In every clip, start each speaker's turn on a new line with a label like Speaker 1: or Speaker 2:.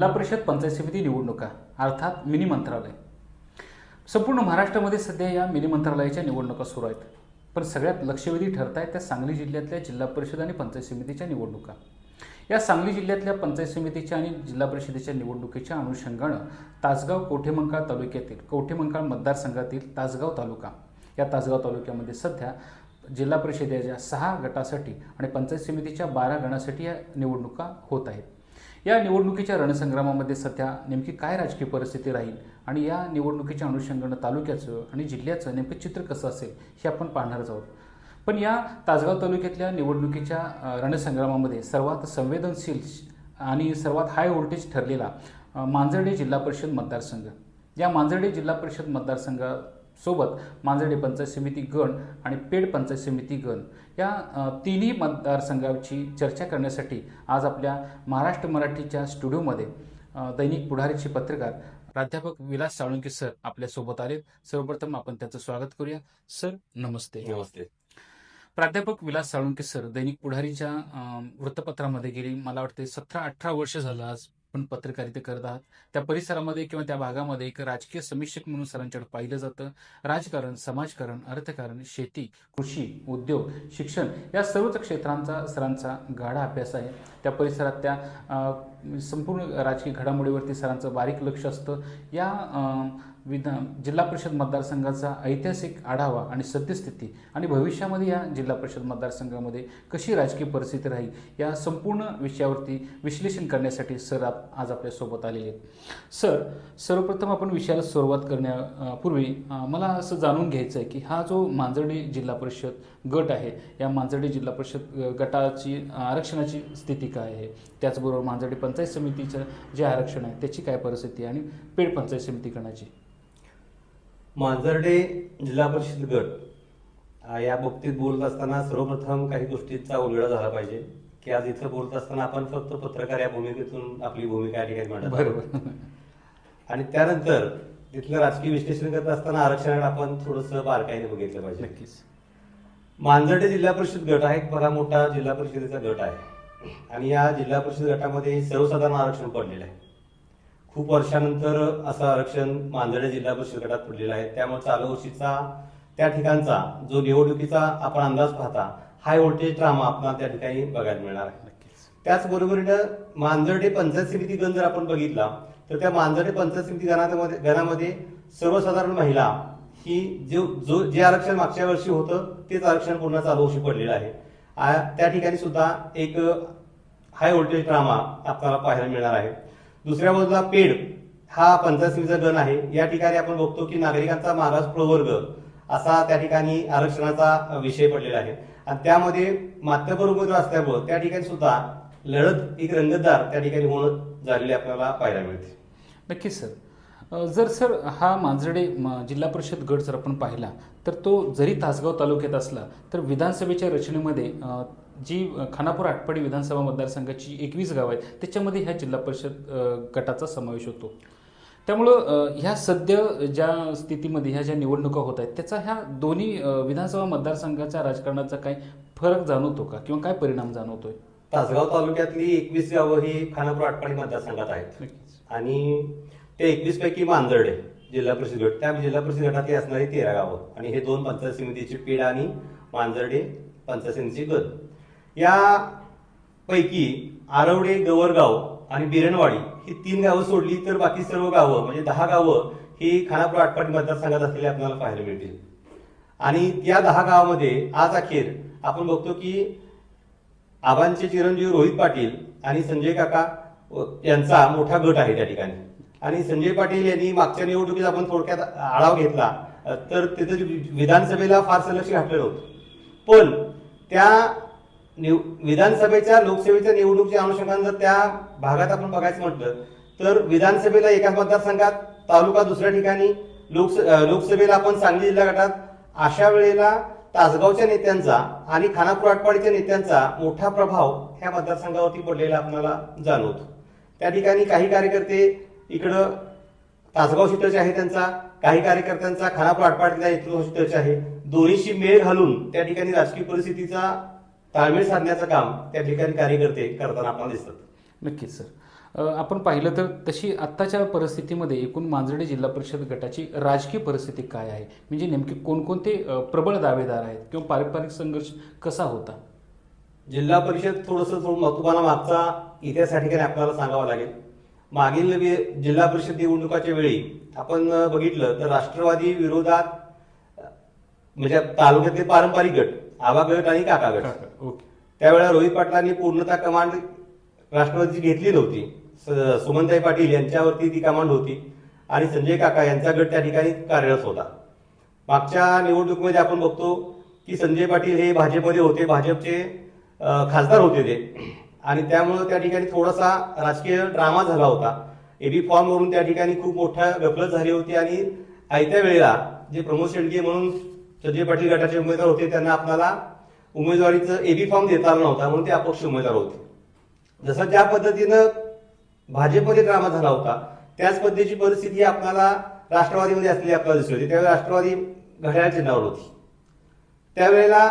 Speaker 1: जिल्हा परिषद पंचायत समिती निवडणुका अर्थात मिनी मंत्रालय. संपूर्ण महाराष्ट्रामध्ये सध्या या मिनी मंत्रालयाच्या निवडणुका सुरू आहेत. पण सगळ्यात लक्षवेधी ठरत आहेत त्या सांगली जिल्ह्यातल्या जिल्हा परिषद आणि पंचायत समितीच्या निवडणुका. या सांगली जिल्ह्यातल्या पंचायत समितीच्या आणि जिल्हा परिषदेच्या निवडणुकीच्या अनुषंगानं तासगाव कोठेमंकाळ तालुक्यातील कोठेमंकाळ मतदारसंघातील तासगाव तालुका. या तासगाव तालुक्यामध्ये सध्या जिल्हा परिषदेच्या सहा गटासाठी आणि पंचायत समितीच्या बारा गणासाठी या निवडणुका होत आहेत. या निवडणुकीच्या रणसंग्रामामध्ये सध्या नेमकी काय राजकीय परिस्थिती राहील आणि या निवडणुकीच्या अनुषंगानं तालुक्याचं आणि जिल्ह्याचं नेमकं चित्र कसं असेल हे आपण पाहणारच आहोत. पण या तासगाव तालुक्यातल्या निवडणुकीच्या रणसंग्रामामध्ये सर्वात संवेदनशील आणि सर्वात हाय व्होल्टेज ठरलेला मांजर्डे जिल्हा परिषद मतदारसंघ. या मांजर्डे जिल्हा परिषद मतदारसंघासोबत मांजर्डे पंचायत समिती गण आणि पेड पंचायत समिती गण या तिन्ही मतदारसंघाची चर्चा करण्यासाठी आज आपल्या महाराष्ट्र मराठीच्या स्टुडिओमध्ये दैनिक पुढारीचे पत्रकार प्राध्यापक विलास साळुंके सर आपल्यासोबत आलेत. सर्वप्रथम आपण त्यांचं स्वागत करूया. सर नमस्ते.
Speaker 2: नमस्ते.
Speaker 1: प्राध्यापक विलास साळुंके सर दैनिक पुढारीच्या वृत्तपत्रामध्ये गेली. मला वाटते सतरा अठरा वर्ष झालं आज पण पत्रकारिता करत आहात. त्या परिसरामध्ये किंवा त्या भागामध्ये एक राजकीय समीक्षक म्हणून सरांच्याकडे पाहिलं जातं. राजकारण समाजकारण अर्थकारण शेती कृषी उद्योग शिक्षण या सर्वच क्षेत्रांचा सरांचा गाढा अभ्यास आहे. त्या परिसरात त्या संपूर्ण राजकीय घडामोडीवरती सरांचं बारीक लक्ष असतं. या विधान जिल्हा परिषद मतदारसंघाचा ऐतिहासिक आढावा आणि सद्यस्थिती आणि भविष्यामध्ये या जिल्हा परिषद मतदारसंघामध्ये कशी राजकीय परिस्थिती राहील या संपूर्ण विषयावरती विश्लेषण करण्यासाठी सर आप आज आपल्यासोबत आलेले आहेत. सर सर्वप्रथम आपण विषयाला सुरुवात करण्यापूर्वी मला असं जाणून घ्यायचं आहे की हा जो मांजर्डी जिल्हा परिषद गट आहे. या मांजर्डी जिल्हा परिषद गटाची आरक्षणाची स्थिती काय आहे? त्याचबरोबर मांजर्डी पंचायत समितीचं जे आरक्षण आहे त्याची काय परिस्थिती आहे आणि पेड पंचायत समितीकरणाची
Speaker 2: मांजर्डे जिल्हा परिषद गट या बाबतीत बोलत असताना सर्वप्रथम काही गोष्टींचा उलगडा झाला पाहिजे. की आज इथं बोलत असताना आपण फक्त पत्रकार या भूमिकेतून आपली भूमिका मांडत आहोत.
Speaker 1: बरोबर.
Speaker 2: आणि त्यानंतर तिथलं राजकीय विश्लेषण करत असताना आरक्षणाकडे आपण थोडस बारकाईने बघितलं पाहिजे.
Speaker 1: नक्कीच.
Speaker 2: मांजर्डे जिल्हा परिषद गट हा एक बरा मोठा जिल्हा परिषदेचा गट आहे. आणि या जिल्हा परिषद गटामध्ये सर्वसाधारण आरक्षण पडलेलं आहे. खूप वर्षानंतर असं आरक्षण मांजर्डे जिल्हा परिषद गटात पडलेलं आहे. त्यामुळे चालू वर्षीचा त्या ठिकाणचा जो निवडणुकीचा आपण अंदाज पाहता हाय व्होल्टेज ड्रामा आपल्याला त्या ठिकाणी बघायला मिळणार आहे. त्याचबरोबरीनं मांजर्डे पंचायत समिती गण जर आपण बघितला तर त्या मांजर्डे पंचायत समिती गणामध्ये गणामध्ये सर्वसाधारण महिला ही जो जो जे आरक्षण मागच्या वर्षी होतं तेच आरक्षण पुन्हा चालू वर्षी पडलेलं आहे. आ- त्या ठिकाणी सुद्धा एक हाय व्होल्टेज ड्रामा आपल्याला पाहायला मिळणार आहे. दुसऱ्या बाजूला पेड हा पंचायत समितीचा गण आहे. या ठिकाणी आपण बघतो की नागरिकांचा मागास प्रवर्ग असा त्या ठिकाणी आरक्षणाचा विषय पडलेला आहे. आणि त्यामध्ये मातबर उमेदवार असल्यामुळं त्या ठिकाणी सुद्धा लढत एक रंगतदार त्या ठिकाणी होणं झालेली आपल्याला पाहायला मिळते.
Speaker 1: नक्कीच सर. जर सर हा मांजर्डे जिल्हा परिषद गट जर आपण पाहिला तर तो जरी तासगाव तालुक्यात असला तर विधानसभेच्या रचनेमध्ये जी खानापूर आटपाडी विधानसभा मतदारसंघाची एकवीस गाव आहेत त्याच्यामध्ये ह्या जिल्हा परिषद गटाचा समावेश होतो. त्यामुळं ह्या सद्य ज्या स्थितीमध्ये ह्या ज्या निवडणुका होत आहेत त्याचा ह्या दोन्ही विधानसभा मतदारसंघाच्या राजकारणाचा काय फरक जाणवतो का? किंवा काय परिणाम जाणवतोय?
Speaker 2: तासगाव तालुक्यातली एकवीस गावं ही खानापूर आटपाडी मतदारसंघात आहेत. आणि ते एकवीस पैकी मांजर्डे जिल्हा परिषद गट. त्या जिल्हा परिषद गटातली असणारी तेरा गावं. आणि हे दोन पंचायत समितीची पेड आणि मांजर्डे पंचायत समितीची गट. या पैकी आरवडे गवरगाव आणि बिरणवाडी ही तीन गावं सोडली तर बाकी सर्व गावं म्हणजे दहा गावं ही खानापूर आटपाडी मतदारसंघात असलेली आपल्याला पाहायला मिळतील. आणि त्या दहा गावामध्ये आज अखेर आपण बघतो की आबांचे चिरंजीव रोहित पाटील आणि संजय काका व यांचा मोठा गट आहे त्या ठिकाणी. आणि संजय पाटील यांनी मागच्या निवडणुकीत आपण थोडक्यात आढावा घेतला. तर तिथं विधानसभेला फारसं लक्ष घातलेलं होतं. पण त्या निव- विधानसभेच्या लोकसभेच्या निवडणुकीच्या अनुषंगाने जर त्या भागात आपण बघायचं म्हटलं तर विधानसभेला एकाच मतदारसंघात तालुका दुसऱ्या ठिकाणी लोकस लोकसभेला आपण सांगली जिल्हा गटात अशा वेळेला तासगावच्या नेत्यांचा आणि खानापूर आटपाडीच्या नेत्यांचा मोठा प्रभाव ह्या मतदारसंघावरती पडलेला आपल्याला जाणवतो. त्या ठिकाणी काही कार्यकर्ते इकडं तासगाव सीटरचे आहे त्यांचा काही कार्यकर्त्यांचा खानापूर आटपाडीतल्या नेतृत्व सीटरचे आहे. दोन्हीशी मेळ घालून त्या ठिकाणी राजकीय परिस्थितीचा ताळमेळ साधण्याचं काम त्या ठिकाणी कार्यकर्ते करताना आपल्याला दिसतात.
Speaker 1: नक्कीच सर. आपण पाहिलं तर तशी आत्ताच्या परिस्थितीमध्ये एकूण मांजर्डे जिल्हा परिषद गटाची राजकीय परिस्थिती काय आहे? म्हणजे नेमके कोणकोणते प्रबळ दावेदार आहेत किंवा पारंपरिक संघर्ष कसा होता?
Speaker 2: जिल्हा परिषद थोडस तुम्हाला मागचा इतिहास ठिकाणी आपल्याला सांगावा लागेल. मागील जिल्हा परिषद निवडणुकाच्या वेळी आपण बघितलं तर राष्ट्रवादी विरोधात म्हणजे तालुक्यातले पारंपरिक गट आबा गट आणि काका गट. त्यावेळेला रोहित पाटलांनी पूर्णतः कमांड राष्ट्रवादीची घेतली नव्हती. सुमनताई पाटील यांच्यावरती ती कमांड होती आणि संजय काका यांचा गट त्या ठिकाणी कार्यरत होता. मागच्या निवडणुकीमध्ये आपण बघतो की संजय पाटील हे भाजपमध्ये होते. भाजपचे खासदार होते ते. आणि त्यामुळं त्या ठिकाणी थोडासा राजकीय ड्रामा झाला होता. एबी फॉर्म वरून त्या ठिकाणी खूप मोठा गफलत झाली होती आणि आयत्या वेळेला जे प्रमोद शेंडगे म्हणून संजय पाटील गटाचे उमेदवार होते त्यांना आपल्याला उमेदवारीचं एबी फॉर्म देता आला नव्हता म्हणून ते अपक्ष उमेदवार होते. जसं ज्या पद्धतीनं भाजपमध्ये ड्रामा झाला होता त्याच पद्धतीची परिस्थिती आपल्याला राष्ट्रवादीमध्ये असलेली आपल्याला दिसली होती. त्यावेळी राष्ट्रवादी घड्याळ चिन्हावर होती. त्यावेळेला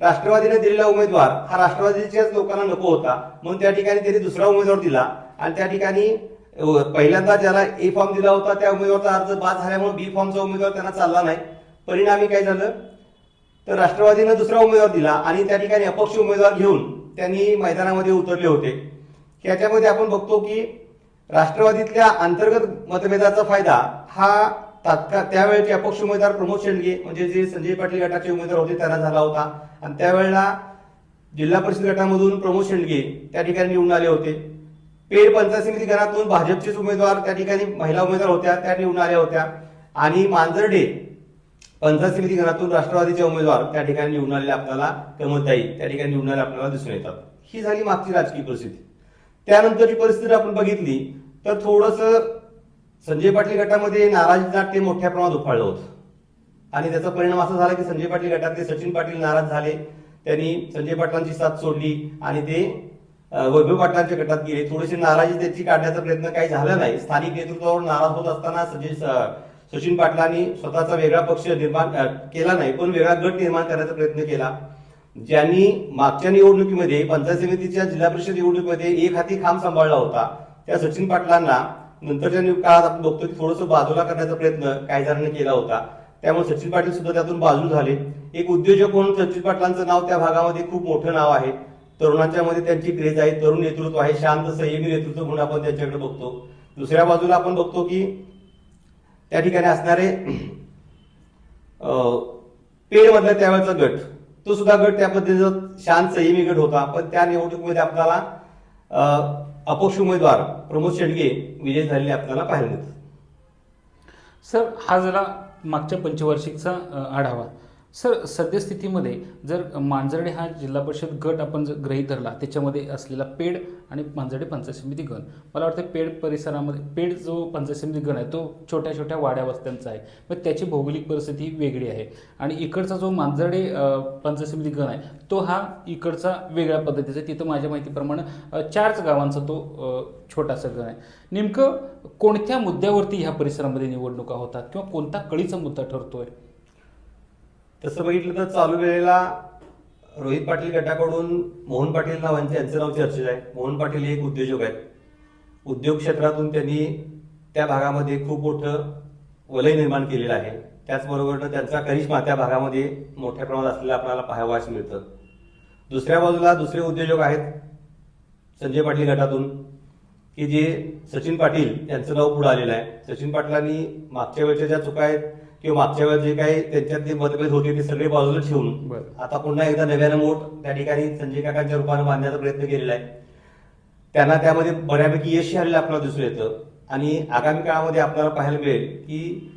Speaker 2: राष्ट्रवादीने दिलेला उमेदवार हा राष्ट्रवादीच्याच लोकांना नको होता. म्हणून त्या ठिकाणी त्यांनी दुसरा उमेदवार दिला. आणि त्या ठिकाणी पहिल्यांदा ज्याला ए फॉर्म दिला होता त्या उमेदवाराचा अर्ज बाद झाल्यामुळे बी फॉर्मचा उमेदवार त्यांना चालला नाही. परिणामी काय झालं? तर राष्ट्रवादीनं दुसरा उमेदवार दिला आणि त्या ठिकाणी अपक्ष उमेदवार घेऊन त्यांनी मैदानामध्ये उतरले होते. याच्यामध्ये आपण बघतो की राष्ट्रवादीतल्या अंतर्गत मतभेदाचा फायदा हा तात्काळ त्यावेळेचे अपक्ष उमेदवार प्रमोद शेंडगे म्हणजे जे संजय पाटील गटाचे उमेदवार होते त्यांना झाला होता. आणि त्यावेळेला जिल्हा परिषद गटामधून प्रमोद शेंडगे त्या ठिकाणी निवडून आले होते. पेड पंचायत समिती गणातून भाजपचेच उमेदवार त्या ठिकाणी महिला उमेदवार होत्या त्या निवडून आल्या होत्या. आणि मांजर्डे पंचायत समिती गणातून राष्ट्रवादीचे उमेदवार त्या ठिकाणी निवडून आलेले आपल्याला कमताई त्या ठिकाणी निवडून आलेले आपल्याला दिसून येतात. ही झाली मागची राजकीय परिस्थिती. त्यानंतरची परिस्थिती आपण बघितली तर थोडस संजय पाटील गटामध्ये नाराजी नाट्य मोठ्या प्रमाणात उफाळलं होतं. आणि त्याचा परिणाम असा झाला की संजय पाटील गटातले सचिन पाटील नाराज झाले. त्यांनी संजय पाटलांची साथ सोडली आणि ते वैभव पाटलांच्या गटात गेले. थोडीशी नाराजी त्याची काढण्याचा प्रयत्न काही झाला नाही. स्थानिक नेतृत्वावर नाराज होत असताना संजय सचिन पाटलांनी स्वतःचा वेगळा पक्ष निर्माण केला नाही पण वेगळा गट निर्माण करण्याचा प्रयत्न केला. ज्यांनी मागच्या निवडणुकीमध्ये पंचायत समितीच्या जिल्हा परिषद निवडणुकीमध्ये एक हाती खांब सांभाळला होता त्या सचिन पाटलांना नंतरच्या काळात आपण बघतो की थोडंसं बाजूला करण्याचा प्रयत्न काही जणांनी केला होता. त्यामुळे सचिन पाटील सुद्धा त्यातून बाजू झाले. एक उद्योजक म्हणून सचिन पाटलांचं नाव त्या भागामध्ये खूप मोठं नाव आहे. तरुणांच्या मध्ये त्यांची क्रेज आहे. तरुण नेतृत्व आहे. शांत संयमी नेतृत्व म्हणून आपण त्यांच्याकडे बघतो. दुसऱ्या बाजूला आपण बघतो की त्या ठिकाणी असणारे पेडमधला त्यावेळेचा गट. तो सुद्धा गट त्या पद्धतीचा शांत संयमी गट होता. पण त्या निवडणुकीमध्ये आपल्याला अपक्ष उमेदवार प्रमोद शेडगे विजय झालेले आपल्याला पाहायला मिळतात.
Speaker 1: सर हा जरा मागच्या पंचवार्षिकचा आढावा. सर सद्यस्थितीमध्ये जर मांजर्डे हा जिल्हा परिषद गट आपण जर गृहीत धरला त्याच्यामध्ये असलेला पेड आणि मांजर्डे पंचायत समिती गण मला वाटतं पेड परिसरामध्ये पेड जो पंचायत समिती गण आहे तो छोट्या छोट्या वाड्या वस्त्यांचा आहे. मग त्याची भौगोलिक परिस्थिती वेगळी आहे. आणि इकडचा जो मांजर्डे पंचायत समिती गण आहे तो हा इकडचा वेगळ्या पद्धतीचा आहे. तिथं माझ्या माहितीप्रमाणे चारच गावांचा तो छोटासा गण आहे. नेमकं कोणत्या मुद्द्यावरती ह्या परिसरामध्ये निवडणुका होतात किंवा कोणता कळीचा मुद्दा ठरतोय?
Speaker 2: तसं बघितलं तर चालू वेळेला रोहित पाटील गटाकडून मोहन पाटील नावांचे यांचं नाव चर्चेत आहे. मोहन पाटील हे एक उद्योजक आहेत. उद्योग क्षेत्रातून त्यांनी त्या भागामध्ये खूप मोठं वलय निर्माण केलेलं आहे. त्याचबरोबर त्यांचा करिश्मा त्या भागामध्ये मोठ्या प्रमाणात असलेला आपल्याला पाहावास मिळतं. दुसऱ्या बाजूला दुसरे उद्योजक आहेत संजय पाटील गटातून की जे सचिन पाटील यांचं नाव पुढे आलेलं आहे. सचिन पाटलांनी मागच्या वेळच्या ज्या चुका आहेत किंवा मागच्या वेळेस जे काही त्यांच्यातले मतभेद होते ते सगळे बाजूला ठेवून. आता पुन्हा एकदा नव्यानं मोठ त्या ठिकाणी संजय काकांच्या रूपानं बांधण्याचा प्रयत्न केलेला आहे. त्यांना त्यामध्ये बऱ्यापैकी यश आलेलं आपल्याला दिसून येतं. आणि आगामी काळामध्ये आपल्याला पाहायला मिळेल की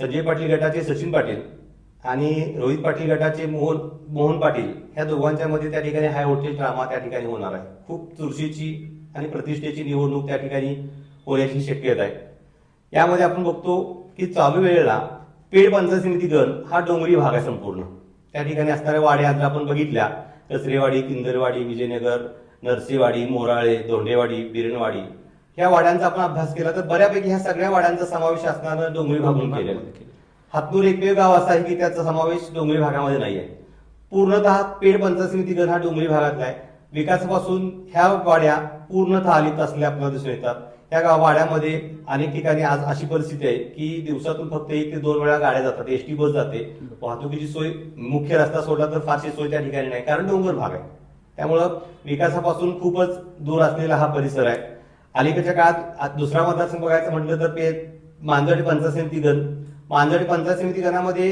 Speaker 2: संजय पाटील गटाचे सचिन पाटील आणि रोहित पाटील गटाचे मोहन मोहन पाटील ह्या दोघांच्या मध्ये त्या ठिकाणी हाय व्होल्टेज ड्रामा त्या ठिकाणी होणार आहे. खूप चुरशीची आणि प्रतिष्ठेची निवडणूक त्या ठिकाणी होण्याची शक्यता आहे. यामध्ये आपण बघतो की चालू वेळेला पेड पंचायत गण हा डोंगरी भाग आहे संपूर्ण. त्या ठिकाणी असणाऱ्या वाड्या जर आपण बघितल्या कसरेवाडी किंदरवाडी विजयनगर नरसीवाडी मोराळे धोंडेवाडी बिरणवाडी. ह्या वाड्यांचा आपण अभ्यास केला तर बऱ्यापैकी ह्या सगळ्या वाड्यांचा समावेश असणारं डोंगरी भागून केलेला आहे. हातनूर एकमेव गाव असं आहे की त्याचा समावेश डोंगरी भागामध्ये नाही आहे पूर्णतः पेड पंचायत समिती गण हा डोंगरी भागातला आहे. विकासापासून ह्या वाड्या पूर्णतः आलित असल्या आपल्याला दिसून येतात. या गाव वाड्यामध्ये अनेक ठिकाणी आज अशी परिस्थिती आहे की दिवसातून फक्त एक ते दोन वेळा गाड्या जातात. एसटी बस जाते. वाहतुकीची सोय मुख्य रस्ता सोडला तर फारशी सोय त्या ठिकाणी नाही. कारण डोंगर भाग आहे. त्यामुळं विकासापासून खूपच दूर असलेला हा परिसर आहे. अलीकडच्या काळात दुसरा मतदारसंघ बघायचं म्हटलं तर ते मांजर्डी पंचायत समिती गण. मांजर्डी पंचायत समिती गणामध्ये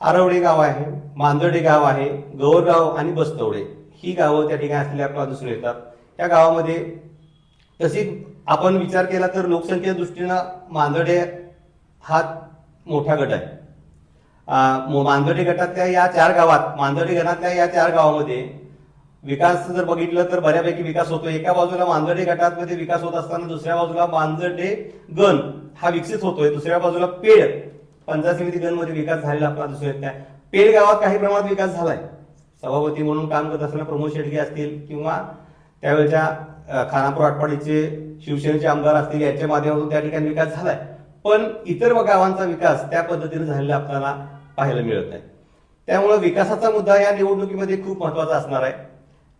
Speaker 2: आरवडे गाव आहे मांजर्डे गाव आहे गौरगाव आणि बस्तवडे. ही गावं त्या ठिकाणी असलेल्या आपल्याला दिसून येतात. या गावामध्ये तशी आपण विचार केला तर लोकसंख्या दृष्टीनं मांदडे हा मोठा गट आहे. मांदडे गटातल्या या चार गावात मांदडे गणातल्या या चार गावामध्ये विकास जर बघितलं तर बऱ्यापैकी विकास होतो एका बाजूला मांदडे गटामध्ये विकास होत असताना दुसऱ्या बाजूला मांदडे गण हा विकसित होतोय. दुसऱ्या बाजूला पेड पंचायत समिती गणमध्ये विकास झालेला आपल्याला दिसून येत पेड गावात काही प्रमाणात विकास झालाय. सभापती म्हणून काम करत असताना प्रमोद शेडगे असतील किंवा त्यावेळेच्या खानापूर आटपाडीचे शिवसेनेचे आमदार असतील याच्या माध्यमातून त्या ठिकाणी विकास झालाय. पण इतर गावांचा विकास त्या पद्धतीने झालेला आपल्याला पाहायला मिळत नाही. त्यामुळे विकासाचा मुद्दा या निवडणुकीमध्ये खूप महत्त्वाचा असणार आहे.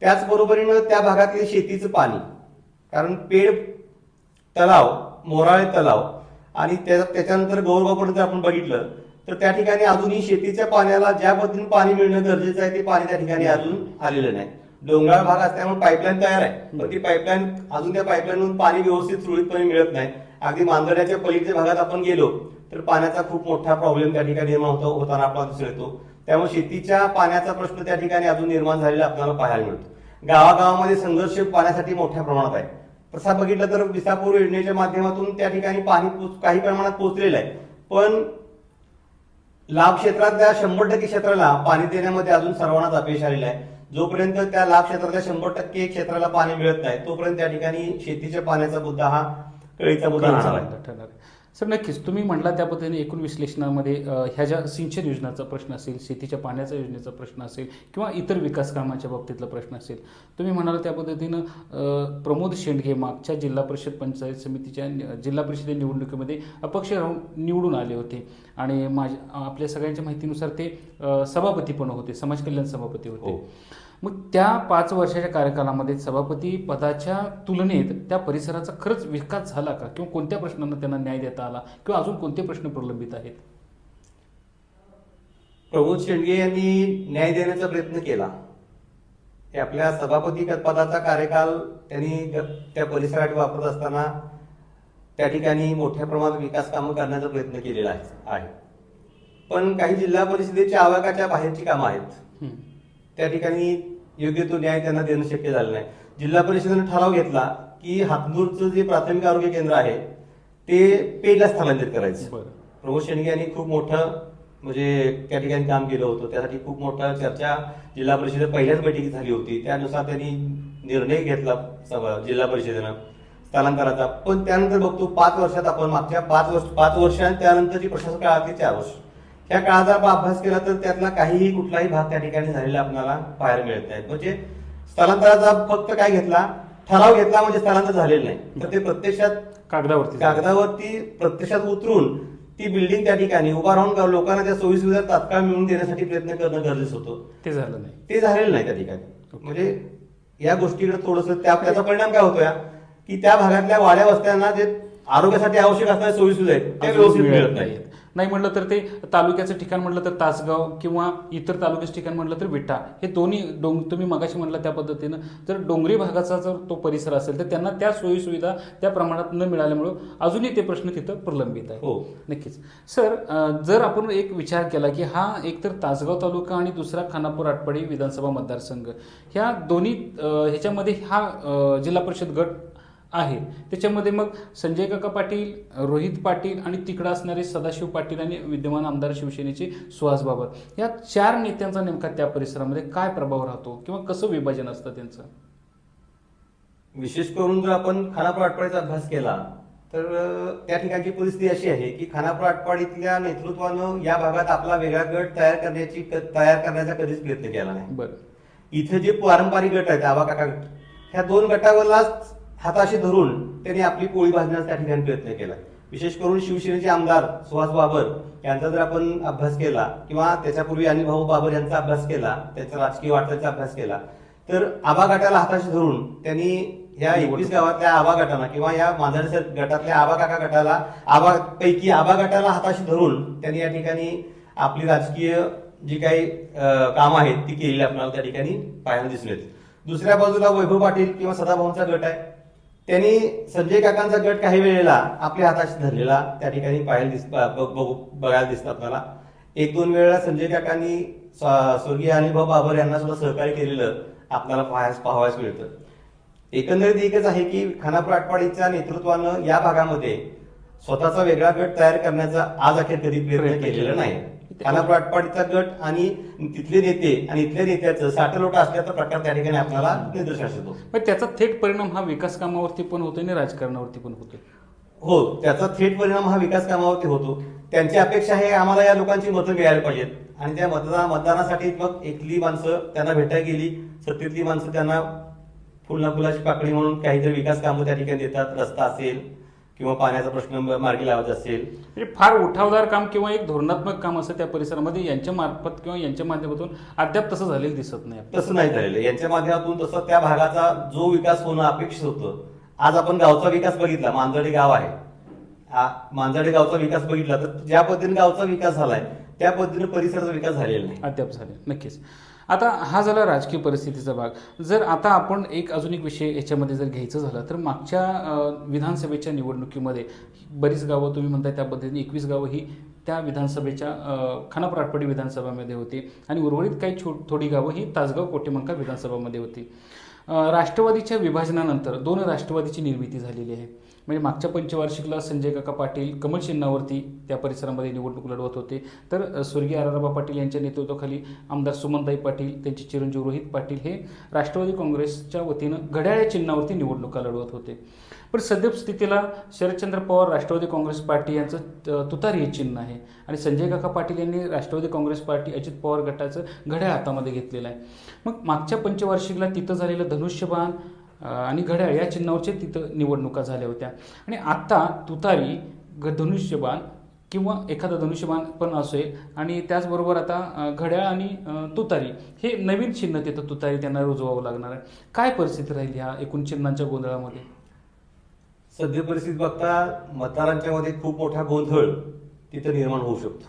Speaker 2: त्याचबरोबरीनं त्या भागातले शेतीचं पाणी कारण पेड तलाव मोराळे तलाव आणि त्या- त्याच्यानंतर गौरवापर्यंत आपण बघितलं तर त्या ठिकाणी अजूनही शेतीच्या पाण्याला ज्या पद्धतीने पाणी मिळणं गरजेचं आहे ते पाणी त्या ठिकाणी अजून आलेलं नाही. डोंगराळ भाग असल्यामुळे पाईपलाईन तयार आहे. पण ती पाईपलाईन अजून त्या पाईपलाईनवरून पाणी व्यवस्थित सुरळीतपणे मिळत नाही. अगदी मांजऱ्याच्या पलीकडच्या भागात आपण गेलो तर पाण्याचा खूप मोठा प्रॉब्लेम त्या ठिकाणी निर्माण होतो होताना आपल्याला दिसून येतो. त्यामुळे शेतीच्या पाण्याचा प्रश्न त्या ठिकाणी अजून निर्माण झालेला आपल्याला पाहायला मिळतो. गावागावामध्ये संघर्ष पाण्यासाठी मोठ्या प्रमाणात आहे. तसा बघितलं तर विसापूर योजनेच्या माध्यमातून त्या ठिकाणी पाणी पोच- काही प्रमाणात पोहोचलेलं आहे. पण लाभ क्षेत्रातल्या शंभर टक्के क्षेत्राला पाणी देण्यामध्ये अजून सर्वांनाच अपयश आलेलं आहे. जोपर्यंत त्या लाभ क्षेत्रातल्या शंभर टक्के क्षेत्राला पाणी मिळत नाही तोपर्यंत त्या ठिकाणी शेतीच्या पाण्याचा मुद्दा हा कळीचा मुद्दा राहणार
Speaker 1: सर नक्कीच. तुम्ही म्हणला त्या पद्धतीने एकूण विश्लेषणामध्ये ह्या ज्या सिंचन योजनाचा प्रश्न असेल शेतीच्या पाण्याच्या योजनेचा प्रश्न असेल किंवा इतर विकास कामाच्या बाबतीतला प्रश्न असेल तुम्ही म्हणाला त्या पद्धतीनं प्रमोद शेंडगे मागच्या जिल्हा परिषद पंचायत समितीच्या जिल्हा परिषद निवडणुकीमध्ये अपक्ष राहून निवडून आले होते. आणि माझ्या आपल्या सगळ्यांच्या माहितीनुसार ते सभापती पण होते समाज कल्याण सभापती होते.
Speaker 2: हो.
Speaker 1: मग त्या पाच वर्षाच्या कार्यकालामध्ये सभापती पदाच्या तुलनेत त्या परिसराचा खरंच विकास झाला का? किंवा कोणत्या प्रश्नांना त्यांना न्याय देता आला? किंवा अजून कोणते प्रश्न प्रलंबित आहेत?
Speaker 2: प्रमोद शेंडगे यांनी न्याय देण्याचा प्रयत्न केला. हे आपल्या सभापती पदाचा कार्यकाल त्यांनी त्या परिसरासाठी वापरत असताना त्या ठिकाणी मोठ्या प्रमाणात विकास कामं करण्याचा प्रयत्न केलेला आहे. पण काही जिल्हा परिषदेच्या आवाकाच्या बाहेरची कामं आहेत. त्या ठिकाणी योग्य तो न्याय त्यांना देणं शक्य झालं नाही. जिल्हा परिषदेने ठराव घेतला की हातनूरचं जे प्राथमिक आरोग्य केंद्र आहे ते पेडला स्थलांतरित करायचं. प्रमोद शेंडगे यांनी खूप मोठं म्हणजे त्या ठिकाणी काम केलं होतं. त्यासाठी खूप मोठा चर्चा जिल्हा परिषदेत पहिल्याच बैठकीत झाली होती. त्यानुसार त्यांनी निर्णय घेतला जिल्हा परिषदेनं स्थलांतराचा पण त्यानंतर बघतो पाच वर्षात आपण मागच्या पाच वर्ष पाच वर्ष आणि त्यानंतरची प्रशासन काळातली चार वर्ष. ह्या काळात जर आपण अभ्यास केला तर त्यातला काहीही कुठलाही भाग त्या ठिकाणी झालेला आपल्याला पाहायला मिळत नाही. म्हणजे स्थलांतराचा फक्त काय घेतला? ठराव घेतला म्हणजे स्थलांतर झालेलं नाही. तर ते प्रत्यक्षात
Speaker 1: कागदावरती
Speaker 2: कागदावरती प्रत्यक्षात उतरून ती बिल्डिंग त्या ठिकाणी उभा राहून लोकांना त्या सोयी सुविधा तात्काळ मिळवून देण्यासाठी प्रयत्न करणं गरजेचं होतं.
Speaker 1: ते झालं नाही.
Speaker 2: ते झालेलं नाही त्या ठिकाणी. म्हणजे या गोष्टीकडे थोडस त्या त्याचा परिणाम काय होतोय? की त्या भागातल्या वाड्या वस्त्यांना जे आरोग्यासाठी आवश्यक असणाऱ्या सोयी सुविधा आहेत त्या
Speaker 1: अजून
Speaker 2: व्यवस्थित
Speaker 1: मिळत
Speaker 2: मिळत
Speaker 1: नाहीत.
Speaker 2: नाही
Speaker 1: म्हटलं तर ते तालुक्याचं ठिकाण म्हटलं तर तासगाव किंवा इतर तालुक्याचं ठिकाण म्हटलं तर विटा. हे दोन्ही डोंग तुम्ही मगाशी म्हटलं त्या पद्धतीनं. जर डोंगरी भागाचा जर तो परिसर असेल तर त्यांना त्या सोयी सुविधा त्या प्रमाणात न मिळाल्यामुळं अजूनही ते प्रश्न तिथं प्रलंबित आहे
Speaker 2: हो.
Speaker 1: नक्कीच. सर जर आपण एक विचार केला की हा एकतर तासगाव तालुका आणि दुसरा खानापूर आटपाडी विधानसभा मतदारसंघ ह्या दोन्ही ह्याच्यामध्ये हा जिल्हा परिषद गट आहे. त्याच्यामध्ये मग संजय काका पाटील रोहित पाटील आणि तिकडं असणारे सदाशिव पाटील आणि विद्यमान आमदार शिवसेनेचे सुहास बाबर. या चार नेत्यांचा नेमका त्या परिसरामध्ये काय प्रभाव राहतो किंवा कसं विभाजन असतं त्यांचं?
Speaker 2: विशेष करून जर आपण खानापूर आटपाडीचा अभ्यास केला तर त्या ठिकाणची परिस्थिती अशी आहे की खानापूर आटपाडीतल्या नेतृत्वानं या भागात आपला वेगळा गट तयार करण्याची तयार करण्याचा कधीच प्रयत्न केला नाही.
Speaker 1: बरं.
Speaker 2: इथे जे पारंपरिक गट आहेत आबा काका गट ह्या दोन गटावरलाच हाताशी धरून त्यांनी आपली पोळी भाजण्याचा त्या ठिकाणी प्रयत्न केला. विशेष करून शिवसेनेचे आमदार सुहास बाबर यांचा जर आपण अभ्यास केला किंवा त्याच्यापूर्वी भाऊ बाबर यांचा अभ्यास केला त्याचा राजकीय वाटचालीचा अभ्यास केला तर आबा गटाला हाताशी धरून त्यांनी या एकवीस गावातल्या आबा गटाला किंवा या मांजर गटातल्या आबा काका गटाला आबा पैकी आबा गटाला हाताशी धरून त्यांनी या ठिकाणी आपली राजकीय जी काही कामं आहेत ती केलेली आपल्याला त्या ठिकाणी पाहायला दिसून येते दुसऱ्या बाजूला वैभव पाटील किंवा सदाभाऊंचा गट आहे. त्यांनी संजय काकांचा गट काही वेळेला आपल्या हाताशी धरलेला त्या ठिकाणी पाहायला दिस बघायला दिसतं आपल्याला. एक दोन वेळेला संजय काकांनी स्व- स्वर्गीय अनिभाऊ बाबर यांना सुद्धा सहकार्य केलेलं आपल्याला पाहायला पाहावयास मिळतं. एकंदरीत एकच आहे की खानापूर आटपाडीच्या नेतृत्वानं या भागामध्ये स्वतःचा वेगळा गट तयार करण्याचा आज अखेर कधी प्रयत्न केलेला
Speaker 1: केला
Speaker 2: नाही. आटपाडीचा गट आणि तिथले नेते आणि इथल्या नेत्याचं साठलोट असल्याचा प्रकार त्या ठिकाणी आपल्याला निदर्शनास येतो
Speaker 1: पण त्याचा थेट परिणाम हा विकास कामावरती पण होतोय आणि राजकारणावरती पण होतोय.
Speaker 2: हो त्याचा थेट परिणाम हा विकास कामावरती होतो. त्यांची अपेक्षा आहे आम्हाला या लोकांची मतं मिळायला पाहिजेत. आणि त्या मतदान मतदानासाठी मग इथली माणसं त्यांना भेटायला गेली सत्तेतली माणसं त्यांना फुलना फुलाची पाकळी म्हणून काहीतरी विकास कामं त्या ठिकाणी देतात रस्ता असेल किंवा पाण्याचा प्रश्न मार्गी लावायचा असेल.
Speaker 1: म्हणजे फार उठावदार काम किंवा एक धोरणात्मक काम असं त्या परिसरामध्ये यांच्या मार्फत किंवा यांच्या माध्यमातून अद्याप तसं झालेलं दिसत नाही.
Speaker 2: तसं नाही झालेलं. यांच्या माध्यमातून तसं त्या भागाचा जो विकास होणं अपेक्षित होतं. आज आपण गावचा विकास बघितला. मांजर्डे गाव आहे. मांजर्डे गावचा विकास बघितला तर ज्या पद्धतीने गावचा विकास झालाय त्या पद्धतीने परिसराचा विकास झालेला नाही.
Speaker 1: अद्याप झाले नक्कीच. आता हा झाला राजकीय परिस्थितीचा भाग. जर आता आपण एक अजून एक विषय याच्यामध्ये जर घ्यायचं झालं तर मागच्या विधानसभेच्या निवडणुकीमध्ये बरीच गावं तुम्ही म्हणताय त्या पद्धतीने एकवीस गावं ही त्या विधानसभेच्या अं, खानापूर आटपाडी विधानसभामध्ये होती आणि उर्वरित काही छो थोडी गावं ही तासगाव कोटेमंका विधानसभामध्ये होती. राष्ट्रवादीच्या विभाजनानंतर दोन राष्ट्रवादीची निर्मिती झालेली आहे. म्हणजे मागच्या पंचवार्षिकला संजय काका पाटील कमल चिन्हावरती त्या परिसरामध्ये निवडणूक लढवत होते. तर स्वर्गीय आराराबा पाटील यांच्या नेतृत्वाखाली आमदार सुमनताई पाटील त्यांचे चिरंजीव रोहित पाटील हे राष्ट्रवादी काँग्रेसच्या वतीनं घड्याळ्या चिन्हावरती निवडणुका लढवत होते. पण सद्यस्थितीला शरदचंद्र पवार राष्ट्रवादी काँग्रेस पार्टी यांचं तुतारी हे चिन्ह आहे. आणि संजय काका पाटील यांनी राष्ट्रवादी काँग्रेस पार्टी अजित पवार गटाचं घड्याळ हातामध्ये घेतलेलं आहे. मग मागच्या पंचवार्षिकला तिथं झालेलं धनुष्यबाण आणि घड्याळ या चिन्हावरचे तिथं निवडणुका झाल्या होत्या. आणि आत्ता तुतारी ग धनुष्यबाण किंवा एखादं धनुष्यबाण पण असेल आणि त्याचबरोबर आता घड्याळ आणि तुतारी हे नवीन चिन्ह तिथं तुतारी त्यांना रुजवावं लागणार आहे. काय परिस्थिती राहील ह्या एकूण चिन्हांच्या गोंधळामध्ये?
Speaker 2: सध्या परिस्थिती बघता मतदारांच्या मध्ये खूप मोठा गोंधळ तिथं निर्माण होऊ शकतो.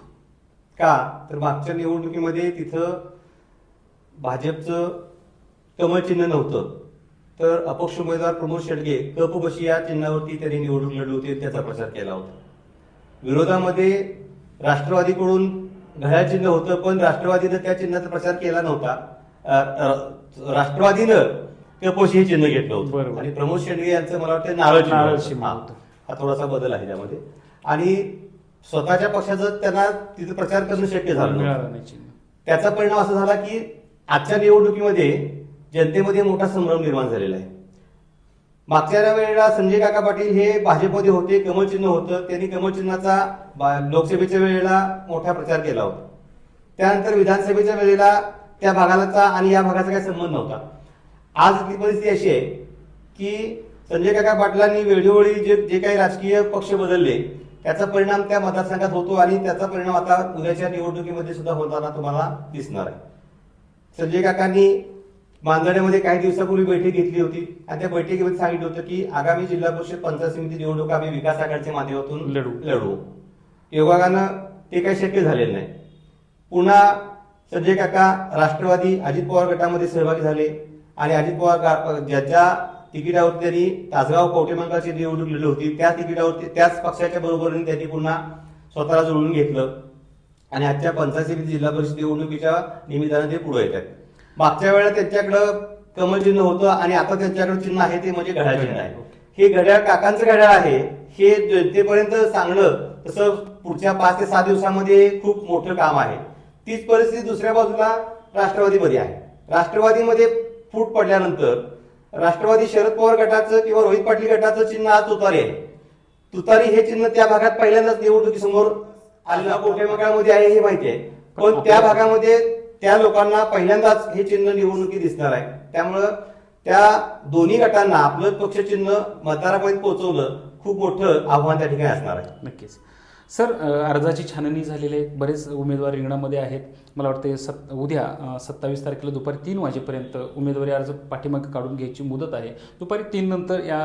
Speaker 2: का? तर मागच्या निवडणुकीमध्ये तिथं भाजपचं कमळ चिन्ह नव्हतं. तर अपक्ष उमेदवार प्रमोद शेडगे कप बशी या चिन्हावरती त्यांनी निवडणूक लढली होती त्याचा प्रचार केला होता. विरोधामध्ये राष्ट्रवादीकडून घड्याळ चिन्ह होतं पण राष्ट्रवादीनं त्या चिन्हाचा प्रचार केला नव्हता. राष्ट्रवादीनं कपोशी हे चिन्ह घेतलं होतं. आणि प्रमोद शेंडगे यांचं मला वाटतं नारळ हा. थोडासा बदल आहे त्यामध्ये. आणि स्वतःच्या पक्षाचं त्यांना तिथे प्रचार करणं शक्य झालं त्याचा परिणाम असा झाला की आजच्या निवडणुकीमध्ये जनतेमध्ये मोठा संभ्रम निर्माण झालेला आहे. मागच्या वेळेला संजय काका पाटील हे भाजपमध्ये होते कमलचिन्ह होतं त्यांनी कमलचिन्हाचा बा- लोकसभेच्या वेळेला मोठा प्रचार केला होता. त्यानंतर विधानसभेच्या वेळेला त्या भागाचा आणि या भागाचा काही संबंध नव्हता. आज ती परिस्थिती अशी आहे की संजय काका पाटलांनी वेळोवेळी जे जे काही राजकीय पक्ष बदलले त्याचा परिणाम त्या मतदारसंघात होतो आणि त्याचा परिणाम आता उद्याच्या निवडणुकीमध्ये सुद्धा होताना तुम्हाला दिसणार आहे. संजय काकांनी मांजण्यामध्ये काही दिवसापूर्वी बैठक घेतली होती. आणि त्या बैठकीमध्ये सांगितलं होतं की आगामी जिल्हा परिषद पंचायत समिती निवडणूक आम्ही विकास आघाडीच्या माध्यमातून
Speaker 1: लढवू.
Speaker 2: लढवू. योगानं ते काही शक्य झालेलं नाही. पुन्हा संजय काका राष्ट्रवादी अजित पवार गटामध्ये सहभागी झाले. आणि अजित पवार ज्याच्या तिकिटावरती त्यांनी तासगाव कवटेमंकाची निवडणूक लढली होती त्या तिकिटावरती त्याच पक्षाच्या बरोबरीने त्यांनी पुन्हा स्वतःला जुळवून घेतलं. आणि आजच्या पंचायत समिती जिल्हा परिषद निवडणुकीच्या निमित्तानं ते पुढे येत आहेत मागच्या वेळेला त्यांच्याकडं कमल चिन्ह होतं आणि आता त्यांच्याकडे चिन्ह आहे ते म्हणजे घड्याळ चिन्ह आहे. हे घड्याळ काकांचं घड्याळ आहे हे जनतेपर्यंत सांगणं तसं पुढच्या पाच ते सहा दिवसामध्ये खूप मोठं काम आहे. तीच परिस्थिती दुसऱ्या बाजूला राष्ट्रवादीमध्ये आहे. राष्ट्रवादीमध्ये फूट पडल्यानंतर राष्ट्रवादी शरद पवार गटाचं किंवा रोहित पाटील गटाचं चिन्ह आज तुतारी आहे. तुतारी हे चिन्ह त्या भागात पहिल्यांदाच निवडणुकीसमोर आलेला कोटेमकाळमध्ये आहे हे माहिती आहे. पण त्या भागामध्ये त्या लोकांना पहिल्यांदाच हे चिन्ह निवडणुकी दिसणार आहे. त्यामुळं त्या दोन्ही गटांना आपलं पक्ष चिन्ह मतदारापर्यंत पोहोचवलं खूप मोठं आव्हान त्या ठिकाणी असणार आहे.
Speaker 1: नक्कीच. सर अर्जाची छाननी झालेली आहे. बरेच उमेदवार रिंगणामध्ये आहेत. मला वाटते सत् उद्या सत्तावीस तारखेला दुपारी तीन वाजेपर्यंत उमेदवारी अर्ज पाठीमागे काढून घ्यायची मुदत आहे. दुपारी तीन नंतर या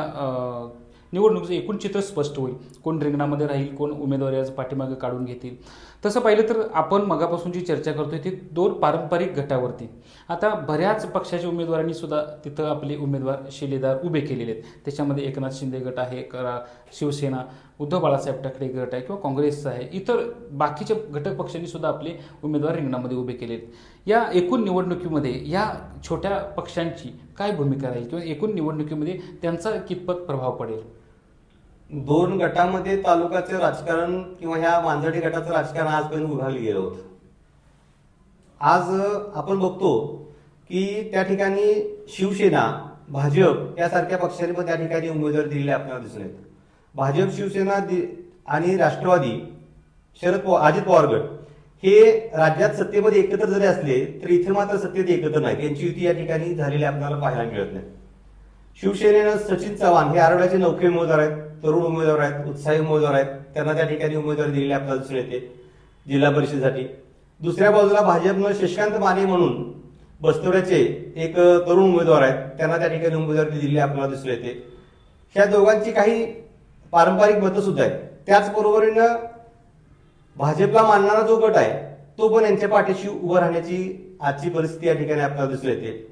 Speaker 1: निवडणुकीचं एकूण चित्र स्पष्ट होईल. कोण रिंगणामध्ये राहील कोण उमेदवारी अर्ज पाठीमागे काढून घेतील. तसं पाहिलं तर आपण मगापासून जी चर्चा करतोय ती दोन पारंपरिक गटावरती. आता बऱ्याच पक्षाच्या उमेदवारांनी सुद्धा तिथं आपले उमेदवार शिलेदार उभे केलेले आहेत. त्याच्यामध्ये एकनाथ शिंदे गट आहे करा शिवसेना उद्धव बाळासाहेब ठाकरे गट आहे किंवा काँग्रेसचा आहे. इतर बाकीच्या घटक पक्षांनी सुद्धा आपले उमेदवार रिंगणामध्ये उभे केले आहेत. या एकूण निवडणुकीमध्ये या छोट्या पक्षांची काय भूमिका राहील किंवा एकूण निवडणुकीमध्ये त्यांचा कितपत प्रभाव पडेल?
Speaker 2: दोन गटामध्ये तालुक्याचं राजकारण किंवा ह्या मांजडी गटाचं राजकारण आजपर्यंत विभागलं गेलं होतं. आज आपण बघतो की त्या ठिकाणी शिवसेना भाजप यासारख्या पक्षांनी पण त्या ठिकाणी उमेदवारी दिलेले आपल्याला दिसून येत. भाजप शिवसेना दि- आणि राष्ट्रवादी शरद पवार अजित पवार गट हे राज्यात सत्तेमध्ये एकत्र जरी असले तर इथे मात्र सत्तेत एकत्र नाहीत. यांची युती या ठिकाणी झालेली आपल्याला पाहायला मिळत नाही. शिवसेनेनं सचिन चव्हाण हे आरोग्याचे नौके उमेदवार आहेत. तरुण उमेदवार आहेत उत्साही उमेदवार आहेत. त्यांना त्या ठिकाणी उमेदवारी दिलेली आपल्याला दिसून येते जिल्हा परिषदेसाठी. दुसऱ्या बाजूला भाजपनं शशिकांत माने म्हणून बस्तवड्याचे एक तरुण उमेदवार आहेत. त्यांना त्या ठिकाणी उमेदवारी दिलेली आपल्याला दिसून येते. ह्या दोघांची काही पारंपरिक मतं सुद्धा आहेत. त्याचबरोबरीनं भाजपला मानणारा जो गट आहे तो पण यांच्या पाठीशी उभं राहण्याची आजची परिस्थिती या ठिकाणी आपल्याला दिसून येते.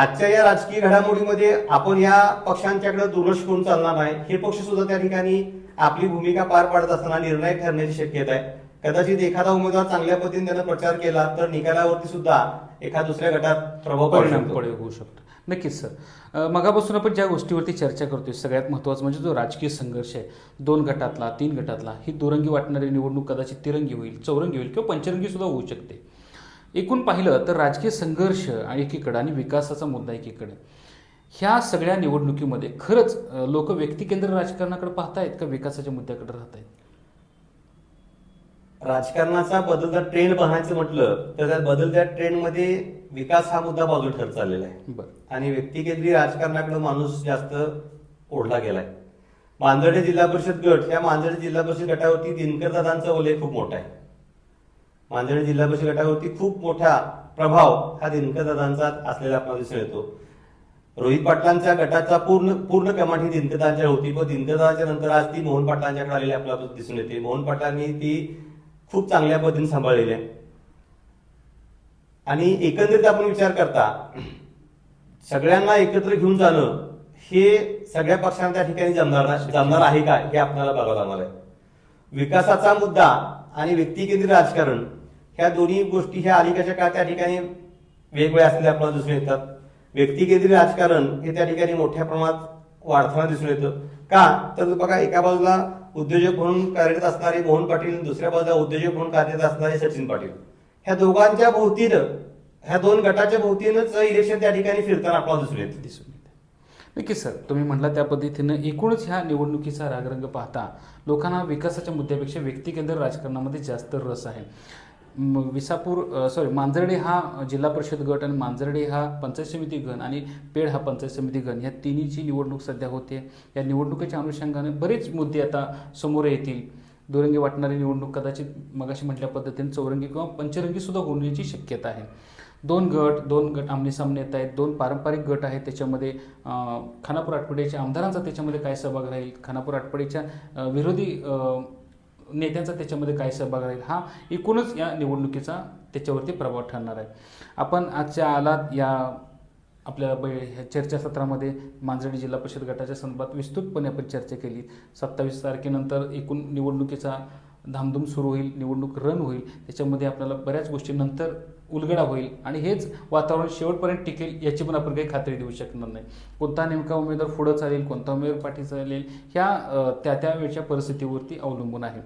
Speaker 2: आजच्या या राजकीय घडामोडीमध्ये आपण या पक्षांच्याकडे दुर्लक्ष करून चालणार नाही. हे पक्ष सुद्धा त्या ठिकाणी आपली भूमिका पार पाडत असताना निर्णायक ठरण्याची शक्यता आहे. कदाचित एखादा उमेदवार चांगल्या पद्धतीने त्यानं प्रचार केला तर निकालावरती सुद्धा एखाद दुसऱ्या गटात प्रभाव
Speaker 1: परिणाम होऊ शकतो. नक्कीच सर. मगापासून आपण ज्या गोष्टीवरती चर्चा करतोय सगळ्यात महत्त्वाचं म्हणजे जो राजकीय संघर्ष आहे दोन गटातला तीन गटातला ही दुरंगी वाटणारी निवडणूक कदाचित तिरंगी होईल चौरंगी होईल किंवा पंचरंगी सुद्धा होऊ शकते. एकूण पाहिलं तर राजकीय संघर्ष आणि एकीकडे आणि विकासाचा मुद्दा एकीकडे. ह्या सगळ्या निवडणुकीमध्ये खरंच लोक व्यक्तिकेंद्र राजकारणाकडे पाहतायत का विकासाच्या मुद्द्याकडे राहत आहेत
Speaker 2: राजकारणाचा बदलता ट्रेंड पाहायचं म्हटलं तर त्या बदलत्या ट्रेंडमध्ये विकास हा मुद्दा बाजू ठरत चाललेला आहे. आणि व्यक्तिकेंद्रीय राजकारणाकडे माणूस जास्त ओढला गेलाय. मांजर्डे जिल्हा परिषद गट या मांजर्डे जिल्हा परिषद गटावरती दिनकर दादांचा ओले खूप मोठा आहे. मांजर्डे जिल्हा परिषद गटावरती खूप मोठा प्रभाव हा दिनकरदादांचा असलेला आपल्याला दिसून येतो. रोहित पाटलांच्या गटाचा पूर्ण पूर्ण कमांड ही दिनकदांच्या होती. व दिनकदाच्या नंतर आज ती मोहन पाटलांच्याकडे आलेली आपल्याला दिसून येते. मोहन पाटलांनी ती खूप चांगल्या पद्धतीने सांभाळलेली आहे. आणि एकंदरीत आपण विचार करता सगळ्यांना एकत्र घेऊन जाणं हे सगळ्या पक्षांना त्या ठिकाणी जमणार जमणार आहे का हे आपल्याला बघावं लागणार आहे. विकासाचा मुद्दा आणि व्यक्तिकेंद्रित राजकारण ह्या दोन्ही गोष्टी ह्या अलीकडच्या काळात त्या ठिकाणी वेगवेगळ्या असलेल्या आपल्याला दिसून येतात. व्यक्तिकेंद्रित राजकारण हे त्या ठिकाणी मोठ्या प्रमाणात वाढताना दिसून येतं. का? तर बघा एका बाजूला उद्योजक म्हणून कार्यरत असणारे मोहन पाटील दुसऱ्या बाजूला उद्योजक म्हणून कार्यरत असणारे सचिन पाटील. ह्या दोघांच्या भोवतीनं ह्या दोन गटाच्या भोवतीनंच इलेक्शन त्या ठिकाणी फिरताना आपल्याला दिसून येतं.
Speaker 1: दिसून येते. नक्कीच सर तुम्ही म्हटला त्या पद्धतीनं एकूणच ह्या निवडणुकीचा रागरंग पाहता लोकांना विकासाच्या मुद्द्यापेक्षा व्यक्तिकेंद्र राजकारणामध्ये जास्त रस आहे. विसापूर सॉरी मांजर्डे हा जिल्हा परिषद गट आणि मांजर्डे हा पंचायत समिती गण आणि पेड हा पंचायत समिती गण ह्या तिन्हीची निवडणूक सध्या होते. या निवडणुकीच्या अनुषंगाने बरेच मुद्दे आता समोर येतील. दुरंगी वाटणारी निवडणूक कदाचित मगाशी म्हटल्या पद्धतीने चौरंगी किंवा पंचरंगी सुद्धा होण्याची शक्यता आहे. दोन गट दोन गट आमने सामने येत आहेत दोन पारंपरिक गट आहेत त्याच्यामध्ये खानापूर आठवड्याच्या आमदारांचा त्याच्यामध्ये काय सहभाग राहील? खानापूर आठवड्याच्या विरोधी नेत्यांचा त्याच्यामध्ये काय सहभाग राहील? हा एकूणच या निवडणुकीचा त्याच्यावरती प्रभाव ठरणार आहे. आपण आजच्या आलात या आपल्या बै ह्या चर्चासत्रामध्ये मांजर्डी जिल्हा परिषद गटाच्या संदर्भात विस्तृतपणे आपण चर्चा केली. सत्तावीस तारखेनंतर एकूण निवडणुकीचा धामधूम सुरू होईल निवडणूक रन होईल. त्याच्यामध्ये आपल्याला बऱ्याच गोष्टी नंतर उलगडा होईल. आणि हेच वातावरण शेवटपर्यंत टिकेल याची पण आपण काही खात्री देऊ शकणार नाही. कोणता नेमका उमेदवार पुढं चालेल कोणता उमेदवार पाठी चालेल ह्या त्या त्या वेळच्या परिस्थितीवरती अवलंबून आहे.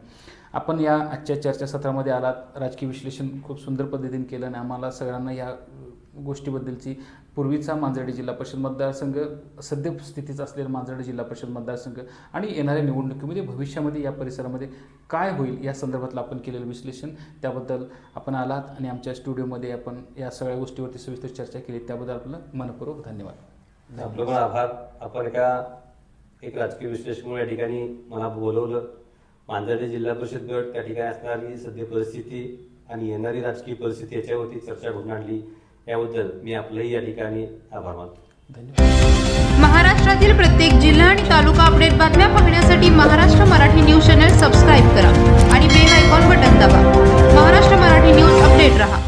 Speaker 1: आपण या आजच्या चर्चासत्रामध्ये आलात. राजकीय विश्लेषण खूप सुंदर पद्धतीने केलं आणि आम्हाला सगळ्यांना या गोष्टीबद्दलची. पूर्वीचा मांजर्डे जिल्हा परिषद मतदारसंघ सद्यस्थितीचा असलेला मांजर्डे जिल्हा परिषद मतदारसंघ आणि येणाऱ्या निवडणुकीमध्ये भविष्यामध्ये या परिसरामध्ये काय होईल या संदर्भातलं आपण केलेलं विश्लेषण. त्याबद्दल आपण आलात आणि आमच्या स्टुडिओमध्ये आपण या सगळ्या गोष्टीवरती सविस्तर चर्चा केली. त्याबद्दल आपलं मनपूर्वक धन्यवाद.
Speaker 2: आपलं पण आभार. आपण एका एक राजकीय विश्लेषक या ठिकाणी मला बोलवलं. मांजर्डे जिल्हा परिषद गट त्या ठिकाणी असणारी सध्या परिस्थिती आणि येणारी राजकीय परिस्थिती याच्यावरती चर्चा घडून आणली. याबद्दल मी आपलंही या ठिकाणी आभार मानतो.
Speaker 3: महाराष्ट्रातील प्रत्येक जिल्हा आणि तालुका अपडेट बातम्या पाहण्यासाठी Maharashtra Marathi news channel subscribe करा आणि बेल आयकॉन बटन दाबा. महाराष्ट्र मराठी न्यूज अपडेट रहा.